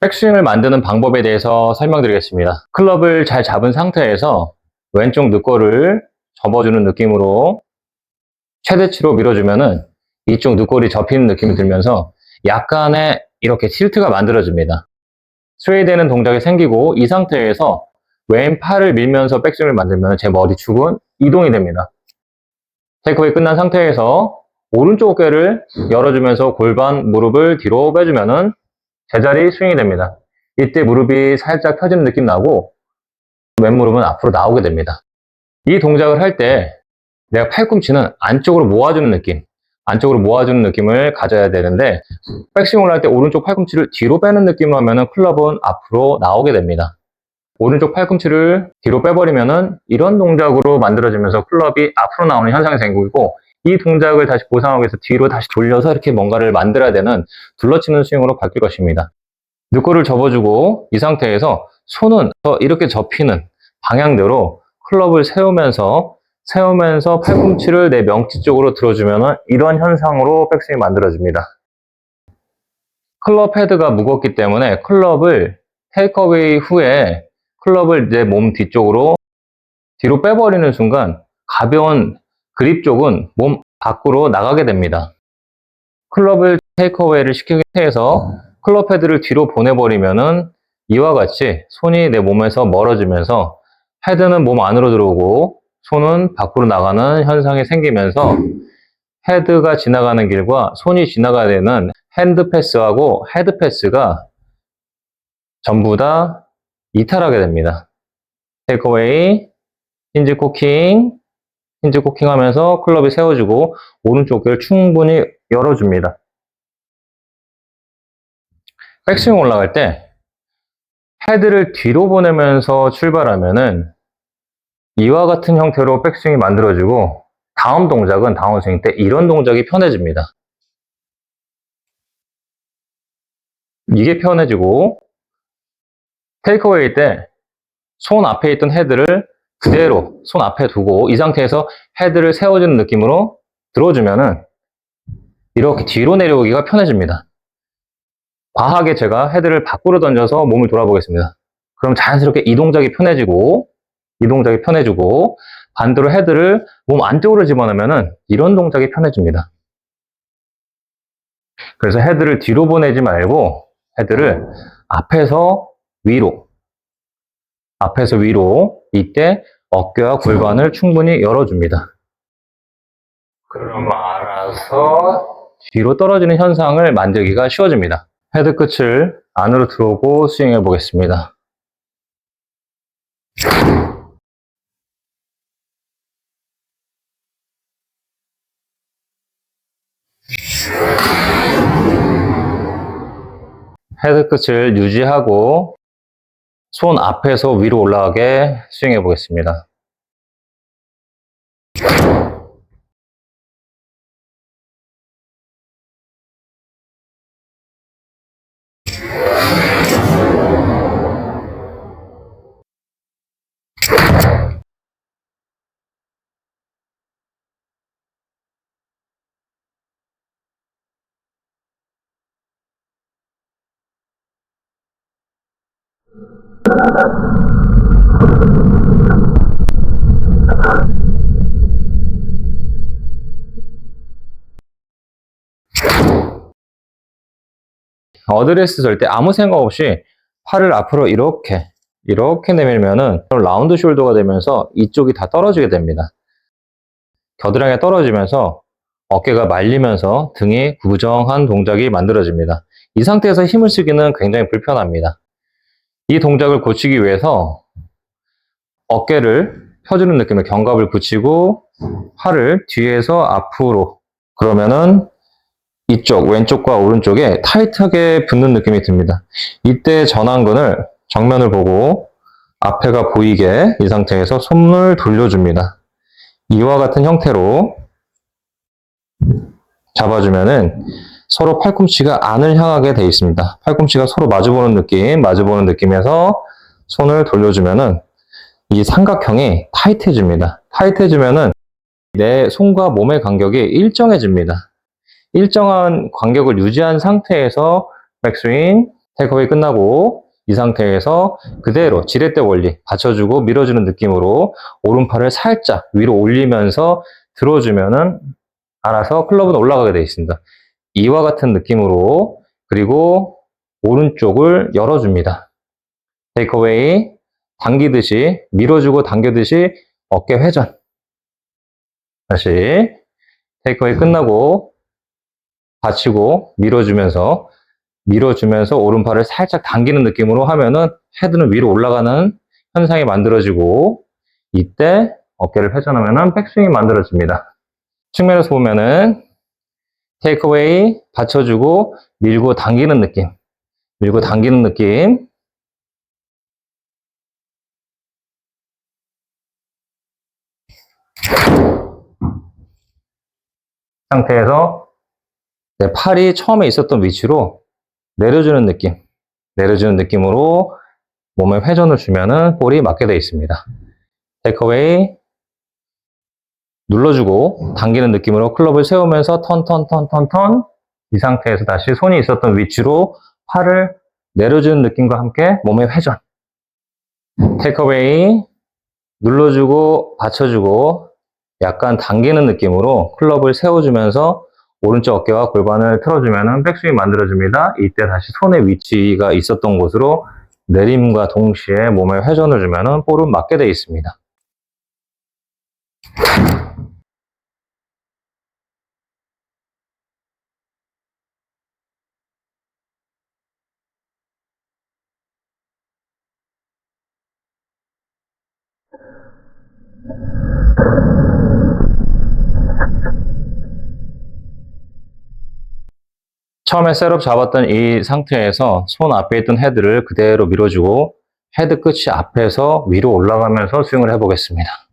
백스윙을 만드는 방법에 대해서 설명드리겠습니다. 클럽을 잘 잡은 상태에서 왼쪽 늑골을 접어주는 느낌으로 최대치로 밀어주면은 이쪽 늑골이 접히는 느낌이 들면서 약간의 이렇게 틸트가 만들어집니다. 스웨이되는 동작이 생기고 이 상태에서 왼팔을 밀면서 백스윙을 만들면 제 머리 축은 이동이 됩니다. 테이크웨이 끝난 상태에서 오른쪽 어깨를 열어주면서 골반, 무릎을 뒤로 빼주면은 제자리 스윙이 됩니다. 이때 무릎이 살짝 펴지는 느낌 나고 왼무릎은 앞으로 나오게 됩니다. 이 동작을 할 때 내가 팔꿈치는 안쪽으로 모아주는 느낌, 안쪽으로 모아주는 느낌을 가져야 되는데 백스윙을 할 때 오른쪽 팔꿈치를 뒤로 빼는 느낌으로 하면은 클럽은 앞으로 나오게 됩니다. 오른쪽 팔꿈치를 뒤로 빼버리면은 이런 동작으로 만들어지면서 클럽이 앞으로 나오는 현상이 생기고 이 동작을 다시 보상하기 위해서 뒤로 다시 돌려서 이렇게 뭔가를 만들어야 되는 둘러치는 스윙으로 바뀔 것입니다. 늑골을 접어주고 이 상태에서 손은 이렇게 접히는 방향대로 클럽을 세우면서 세우면서 팔꿈치를 내 명치 쪽으로 들어주면 이런 현상으로 백스윙이 만들어집니다. 클럽 헤드가 무겁기 때문에 클럽을 테이크어웨이 후에 클럽을 내 몸 뒤쪽으로 뒤로 빼버리는 순간 가벼운 그립 쪽은 몸 밖으로 나가게 됩니다. 클럽을 테이크어웨이를 시키기 위해서 클럽 헤드를 뒤로 보내버리면은 이와 같이 손이 내 몸에서 멀어지면서 헤드는 몸 안으로 들어오고 손은 밖으로 나가는 현상이 생기면서 헤드가 지나가는 길과 손이 지나가야 되는 핸드 패스하고 헤드 패스가 전부 다 이탈하게 됩니다. 테이크어웨이, 힌지 코킹, 힌지 코킹 하면서 클럽이 세워지고 오른쪽 귀를 충분히 열어줍니다. 백스윙 올라갈 때 헤드를 뒤로 보내면서 출발하면은 이와 같은 형태로 백스윙이 만들어지고 다음 동작은 다운스윙 때 이런 동작이 편해집니다. 이게 편해지고 테이크어웨이 때 손 앞에 있던 헤드를 그대로 손 앞에 두고 이 상태에서 헤드를 세워주는 느낌으로 들어주면은 이렇게 뒤로 내려오기가 편해집니다. 과하게 제가 헤드를 밖으로 던져서 몸을 돌아보겠습니다. 그럼 자연스럽게 이 동작이 편해지고 이 동작이 편해지고 반대로 헤드를 몸 안쪽으로 집어넣으면은 이런 동작이 편해집니다. 그래서 헤드를 뒤로 보내지 말고 헤드를 앞에서 위로 앞에서 위로 이때 어깨와 골반을 충분히 열어줍니다. 그럼 알아서 뒤로 떨어지는 현상을 만들기가 쉬워집니다. 헤드 끝을 안으로 들어오고 스윙해 보겠습니다. 헤드 끝을 유지하고 손 앞에서 위로 올라가게 스윙해 보겠습니다. 어드레스 설때 아무 생각 없이 팔을 앞으로 이렇게 이렇게 내밀면은 라운드 숄더가 되면서 이쪽이 다 떨어지게 됩니다. 겨드랑이가 떨어지면서 어깨가 말리면서 등이 구부정한 동작이 만들어집니다. 이 상태에서 힘을 쓰기는 굉장히 불편합니다. 이 동작을 고치기 위해서 어깨를 펴주는 느낌의 견갑을 붙이고 팔을 뒤에서 앞으로 그러면은 이쪽 왼쪽과 오른쪽에 타이트하게 붙는 느낌이 듭니다. 이때 전완근을 정면을 보고 앞에가 보이게 이 상태에서 손을 돌려줍니다. 이와 같은 형태로 잡아주면은 서로 팔꿈치가 안을 향하게 되어 있습니다. 팔꿈치가 서로 마주보는 느낌, 마주보는 느낌에서 손을 돌려주면은 이 삼각형이 타이트해집니다. 타이트해지면은 내 손과 몸의 간격이 일정해집니다. 일정한 간격을 유지한 상태에서 백스윙, 테이크어웨이 끝나고 이 상태에서 그대로 지렛대 원리 받쳐주고 밀어주는 느낌으로 오른팔을 살짝 위로 올리면서 들어주면은 알아서 클럽은 올라가게 되어 있습니다. 이와 같은 느낌으로 그리고 오른쪽을 열어줍니다. 테이크어웨이 당기듯이 밀어주고 당겨듯이 어깨 회전 다시 테이크어웨이 끝나고 받치고 밀어주면서 밀어주면서 오른팔을 살짝 당기는 느낌으로 하면은 헤드는 위로 올라가는 현상이 만들어지고 이때 어깨를 회전하면은 백스윙이 만들어집니다. 측면에서 보면은 테이크어웨이 받쳐주고 밀고 당기는 느낌. 밀고 당기는 느낌. 상태에서 내 팔이 처음에 있었던 위치로 내려주는 느낌, 내려주는 느낌으로 몸에 회전을 주면은 볼이 맞게 되어 있습니다. 테이크어웨이 눌러주고 당기는 느낌으로 클럽을 세우면서 턴, 턴, 턴, 턴, 턴. 이 상태에서 다시 손이 있었던 위치로 팔을 내려주는 느낌과 함께 몸의 회전. 테이크어웨이 눌러주고 받쳐주고 약간 당기는 느낌으로 클럽을 세워주면서 오른쪽 어깨와 골반을 틀어주면 백스윙이 만들어집니다. 이때 다시 손의 위치가 있었던 곳으로 내림과 동시에 몸에 회전을 주면 볼은 맞게 되어 있습니다. 처음에 셋업 잡았던 이 상태에서 손 앞에 있던 헤드를 그대로 밀어주고 헤드 끝이 앞에서 위로 올라가면서 스윙을 해보겠습니다.